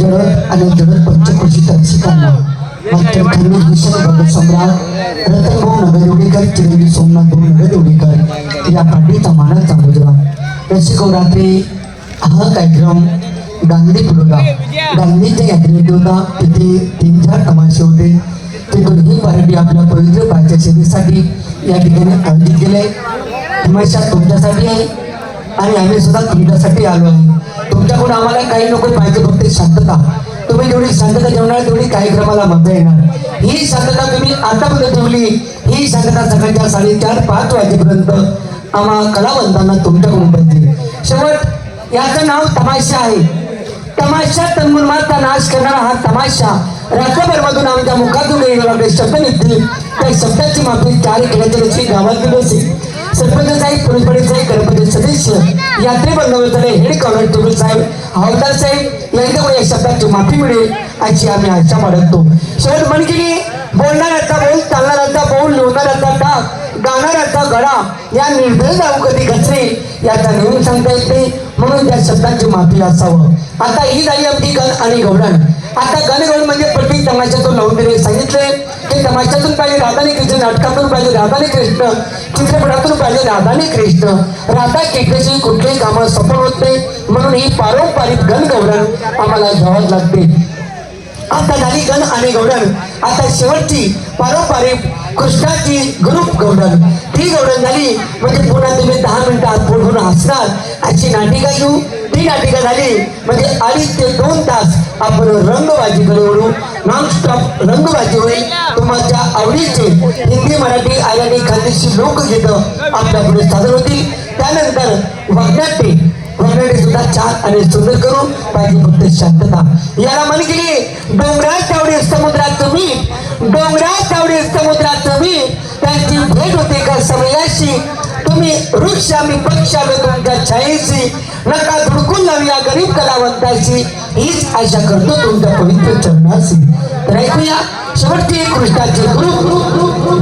जडत आणि जडत पंचकृषी दर्शकांना. मात्र भूषण भगत सम्राट रतनभाऊ नगरवडीकर चिरंजीव सोमनाथ भाऊ नगरवडीकर या पाठीचा मानाचा मुजरा रसिकवरात्री हो, हा कार्यक्रम गांधी पुरवला गांधीच्या यात्रेत होता. तिथे तीन चार तमाशे होते. ते दोन्ही पार्टी आपल्या पवित्र पायाच्या सेवेसाठी या ठिकाणी आयोजित केले. तमाशा तुमच्यासाठी आहे. आणि आम्ही सुद्धा तुमच्यासाठी आलो आहे. तुमच्याकडून आम्हाला काही नको पाहिजे फक्त शांतता. तुम्ही जेवढी शांतता जेवणार तेवढी कार्यक्रमाला मजा येणार. ही शांतता तुम्ही आतापर्यंत ठेवली ही शांतता सकाळच्या साडेचार पाच वाजेपर्यंत आम्हा कलावंतांना तुमच्याकडून पाहिजे. शेवट याचं नाव तमाशा आहे. तमाशा तन्मूलमाचा नाश करणारा हा तमाशा रात्रभरमधून आमच्या मुखातून येणारे शब्द निघतील त्या शब्दाची माफी चार केल्याच्या रची गावातील असेल. सरपंच साहेब पोलीस पाटील साहेब गणपती सदस्य यात्रे बंदोबस्ताने हेड कॉन्स्टेबल साहेब हवालदार साहेब यांच्यामुळे या शब्दाची माफी मिळेल अशी आम्ही आशा बाळगतो. शहर म्हण केली आता बोल चालणाऱ्याचा बोल लिहिणाऱ्याचा टाक गाणाऱ्याचा गळा या निर्भय जाऊ कधी घसरे याचा नेहमी सांगता येत नाही म्हणून त्या शब्दाची माफी असावं. आता ही झाली आमची गण आणि गौरण. आता गण म्हणजे प्रत्येक तमाशातून लावून दिले. सांगितले की तमाशातून पाहिजे राधाने कृष्ण नाटकातून पाहिजे राधाने कृष्ण चित्रपटातून पाहिजे राधाने कृष्ण. राधा कृष्णाची कुठलेही कामं सफल होत नाही. म्हणून ही पारंपरिक गण गौडण आम्हाला घ्यावंच लागते. आता झाली गण आणि गौडण आता शेवटची पारंपरिक कृष्णाची ग्रुप गौडण ती गौडण झाली म्हणजे पुन्हा तुम्ही दहा मिनिटं आत पुढून हसणार. अशी नाटिका घेऊ. ती नाटिका झाली? म्हणजे अडीच ते दोन तास आपण रंगबाजीकडे वळू नॉनस्टॉप रंगबाजी होईल. तुमच्या आवडीचे हिंदी मराठी आणि खानदेशी लोकगीतं आपल्या पुढे सादर होतील त्यानंतर वगनाट्य वगनाट्य सुद्धा छान आणि सुंदर करू पाहिजे फक्त शांतता. याला म्हण केली डोंगरात तावडे समुद्रात तुम्ही डोंगरात तावडे समुद्रात तुम्ही त्यांची भेट होते का समयाशी? तुम्ही वृक्ष आम्ही पक्ष आम्ही तुमच्या छायेशी नका गरीब कलावंताशी हीच आशा करतो तुमच्या पवित्र चरणाशी तर ऐकूया शेवटची कृष्णाची गुरु. गुरु गुरु ग्रुप